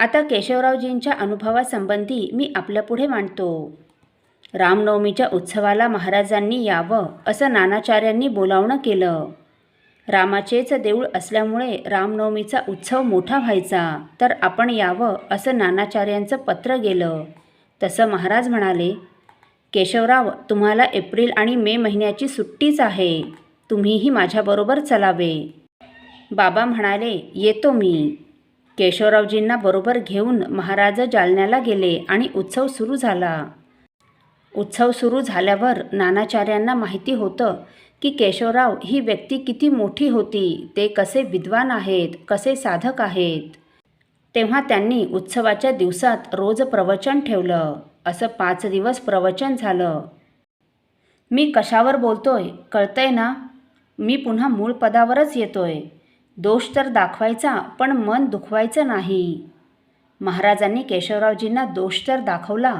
आता केशवरावजींच्या अनुभवासंबंधी मी आपल्यापुढे मांडतो. रामनवमीच्या उत्सवाला महाराजांनी यावं असं नानाचार्यांनी बोलावणं केलं. रामाचेच देऊळ असल्यामुळे रामनवमीचा उत्सव मोठा व्हायचा तर आपण यावं असं नानाचार्यांचं पत्र गेलं. तसं महाराज म्हणाले केशवराव तुम्हाला एप्रिल आणि मे महिन्याची सुट्टीच आहे. तुम्हीही माझ्याबरोबर चलावे. बाबा म्हणाले येतो मी. केशवरावजींना बरोबर घेऊन महाराज जालन्याला गेले आणि उत्सव सुरू झाला. उत्सव सुरू झाल्यावर नानाचार्यांना माहिती होतं की केशवराव ही व्यक्ती किती मोठी होती ते कसे विद्वान आहेत कसे साधक आहेत. तेव्हा त्यांनी उत्सवाच्या दिवसात रोज प्रवचन ठेवलं. असं पाच दिवस प्रवचन झालं. मी कशावर बोलतोय कळतंय ना? मी पुन्हा मूळ पदावरच येतोय. दोष तर दाखवायचा पण मन दुखवायचं नाही. महाराजांनी केशवरावजींना दोष तर दाखवला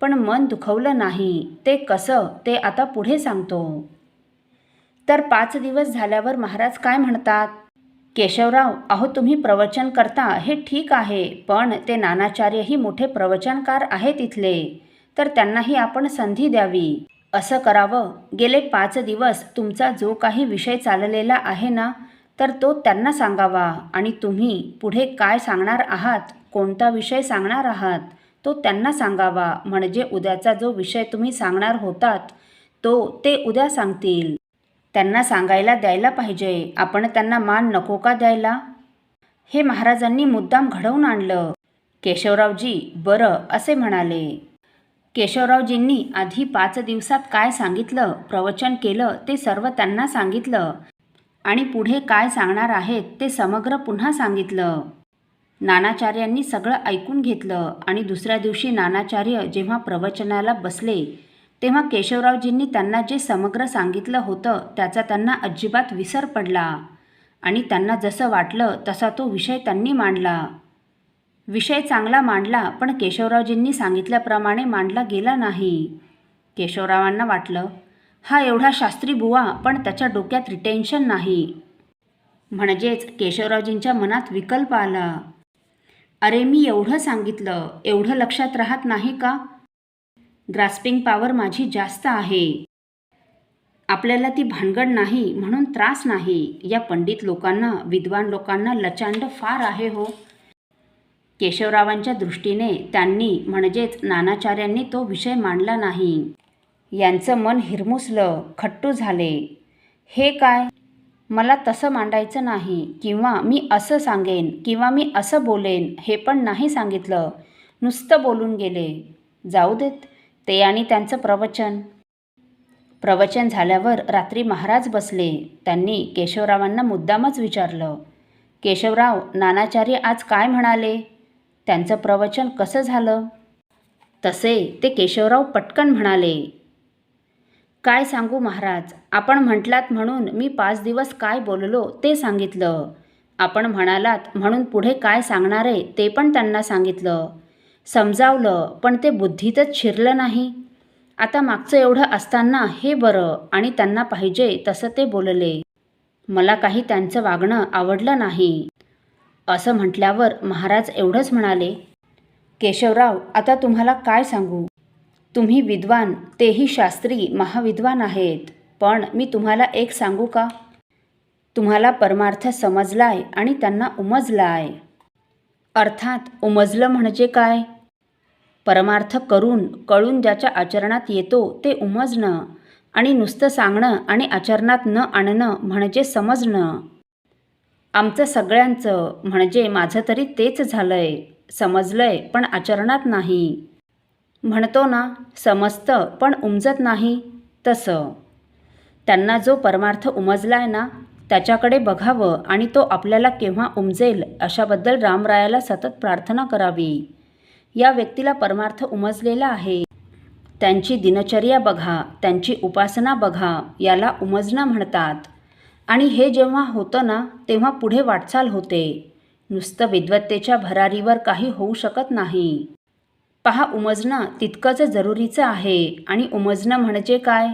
पण मन दुखवलं नाही. ते कसं ते आता पुढे सांगतो. तर पाच दिवस झाल्यावर महाराज काय म्हणतात? केशवराव अहो तुम्ही प्रवचन करता हे ठीक आहे पण ते नानाचार्यही मोठे प्रवचनकार आहेत इथले तर त्यांनाही आपण संधी द्यावी. असं करावं. गेले पाच दिवस तुमचा जो काही विषय चाललेला आहे ना तर तो त्यांना सांगावा. आणि तुम्ही पुढे काय सांगणार आहात? कोणता विषय सांगणार आहात? तो त्यांना सांगावा. म्हणजे उद्याचा जो विषय तुम्ही सांगणार होतात तो ते उद्या सांगतील. त्यांना सांगायला द्यायला पाहिजे. आपण त्यांना मान नको का द्यायला? हे महाराजांनी मुद्दाम घडवून आणलं. केशवरावजी बरं असे म्हणाले. केशवरावजींनी आधी पाच दिवसात काय सांगितलं? प्रवचन केलं ते सर्व त्यांना सांगितलं. आणि पुढे काय सांगणार आहेत ते समग्र पुन्हा सांगितलं. नानाचार्यांनी सगळं ऐकून घेतलं आणि दुसऱ्या दिवशी नानाचार्य जेव्हा प्रवचनाला बसले तेव्हा केशवरावजींनी त्यांना जे समग्र सांगितलं होतं त्याचा त्यांना अजिबात विसर पडला आणि त्यांना जसं वाटलं तसा तो विषय त्यांनी मांडला. विषय चांगला मांडला पण केशवरावजींनी सांगितल्याप्रमाणे मांडला गेला नाही. केशवरावांना वाटलं हा एवढा शास्त्री बुवा पण त्याच्या डोक्यात रिटेन्शन नाही. म्हणजेच केशवरावजींच्या मनात विकल्प आला. अरे मी एवढं सांगितलं एवढं लक्षात राहत नाही का? ग्रास्पिंग पॉवर माझी जास्त आहे. आपल्याला ती भानगड नाही म्हणून त्रास नाही. या पंडित लोकांना विद्वान लोकांना लचांड फार आहे हो. केशवरावांच्या दृष्टीने त्यांनी म्हणजेच नानाचार्यांनी तो विषय मांडला नाही. यांचं मन हिरमुसलं खट्टू झाले. हे काय? मला तसं मांडायचं नाही किंवा मी असं सांगेन किंवा मी असं बोलेन हे पण नाही सांगितलं. नुसतं बोलून गेले. जाऊ देत ते आणि त्यांचं प्रवचन. प्रवचन झाल्यावर रात्री महाराज बसले. त्यांनी केशवरावांना मुद्दामच विचारलं. केशवराव नानाचार्य आज काय म्हणाले? त्यांचं प्रवचन कसं झालं? तसे ते केशवराव पटकन म्हणाले. काय सांगू महाराज? आपण म्हटलात म्हणून मी पाच दिवस काय बोललो ते सांगितलं. आपण म्हणालात म्हणून पुढे काय सांगणार आहे ते पण त्यांना सांगितलं. समजावलं पण ते बुद्धीतच शिरलं नाही. आता मागचं एवढं असताना हे बरं आणि त्यांना पाहिजे तसं ते बोलले. मला काही त्यांचं वागणं आवडलं नाही. असं म्हटल्यावर महाराज एवढंच म्हणाले केशवराव आता तुम्हाला काय सांगू? तुम्ही विद्वान तेही शास्त्री महाविद्वान आहेत. पण मी तुम्हाला एक सांगू का? तुम्हाला परमार्थ समजलाय आणि त्यांना उमजलाय. अर्थात उमजलं म्हणजे काय? परमार्थ करून कळून ज्याच्या आचरणात येतो ते उमजणं आणि नुसतं सांगणं आणि आचरणात न आणणं म्हणजे समजणं. आमचं सगळ्यांचं म्हणजे माझं तरी तेच झालंय समजलंय पण आचरणात नाही. म्हणतो ना समजतं पण उमजत नाही तसं. त्यांना जो परमार्थ उमजला आहे ना त्याच्याकडे बघावं आणि तो आपल्याला केव्हा उमजेल अशाबद्दल रामरायाला सतत प्रार्थना करावी. या व्यक्तीला परमार्थ उमजलेला आहे. त्यांची दिनचर्या बघा त्यांची उपासना बघा याला उमजणं म्हणतात. आणि हे जेव्हा होतं ना तेव्हा पुढे वाटचाल होते. नुसतं विद्वत्तेच्या भरारीवर काही होऊ शकत नाही. पहा उमजणं तितकंच जरुरीचं आहे. आणि उमजणं म्हणजे काय?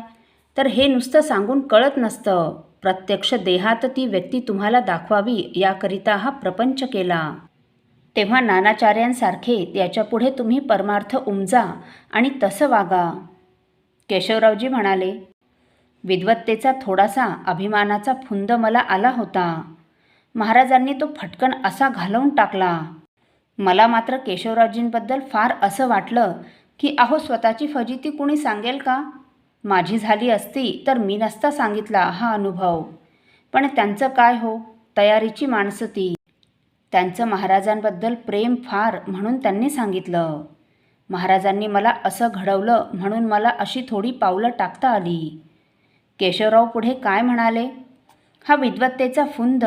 तर हे नुसतं सांगून कळत नसतं. प्रत्यक्ष देहात ती व्यक्ती तुम्हाला दाखवावी याकरिता हा प्रपंच केला. तेव्हा नानाचार्यांसारखे त्याच्यापुढे तुम्ही परमार्थ उमजा आणि तसं वागा. केशवरावजी म्हणाले विद्वत्तेचा थोडासा अभिमानाचा फुंद मला आला होता. महाराजांनी तो फटकन असा घालवून टाकला. मला मात्र केशवरावजींबद्दल फार असं वाटलं की अहो स्वतःची फजिती कुणी सांगेल का? माझी झाली असती तर मी नसता सांगितला हा अनुभव. पण त्यांचं काय हो? तयारीची माणसं ती. त्यांचं महाराजांबद्दल प्रेम फार म्हणून त्यांनी सांगितलं. महाराजांनी मला असं घडवलं म्हणून मला अशी थोडी पावलं टाकता आली. केशवराव पुढे काय म्हणाले? हा विद्वत्तेचा फुंद.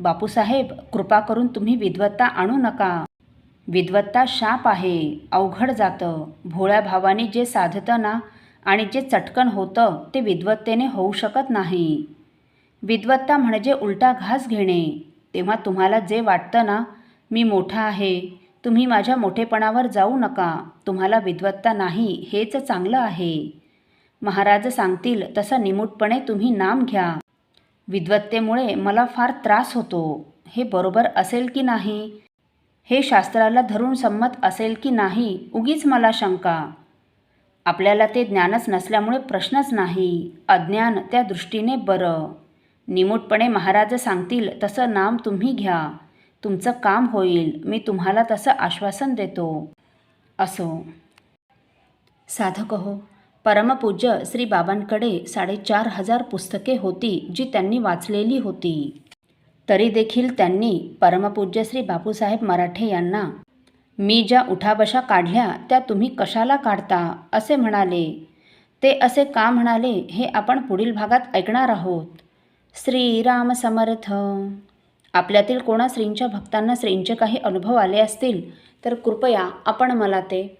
बापूसाहेब कृपा करून तुम्ही विद्वत्ता आणू नका. विद्वत्ता शाप आहे अवघड जातं. भोळ्या भावाने जे साधतं ना आणि जे चटकन होतं ते विद्वत्तेने होऊ शकत नाही. विद्वत्ता म्हणजे उलटा घास घेणे. तेव्हा तुम्हाला जे वाटतं ना मी मोठा आहे तुम्ही माझ्या मोठेपणावर जाऊ नका. तुम्हाला विद्वत्ता नाही हेच चांगलं आहे. महाराज सांगतील तसं निमूटपणे तुम्ही नाम घ्या. विद्वत्तेमुळे मला फार त्रास होतो. हे बरोबर असेल की नाही? हे शास्त्राला धरून संमत असेल की नाही उगीच मला शंका. आपल्याला ते ज्ञानच नसल्यामुळे प्रश्नच नाही. अज्ञान त्या दृष्टीने बरं. निमूटपणे महाराज सांगतील तसं नाम तुम्ही घ्या. तुमचं काम होईल मी तुम्हाला तसं आश्वासन देतो. असो. साधक हो परमपूज्य श्री बाबांकडे साडेचार हजार पुस्तके होती जी त्यांनी वाचलेली होती. तरी देखील त्यांनी परमपूज्य श्री बापूसाहेब मराठे यांना मी ज्या उठाबशा काढल्या त्या तुम्ही कशाला काढता असे म्हणाले. ते असे का म्हणाले हे आपण पुढील भागात ऐकणार आहोत. श्रीराम समर्थ. आपल्यातील कोणा श्रींच्या भक्तांना श्रींचे काही अनुभव आले असतील तर कृपया आपण मला ते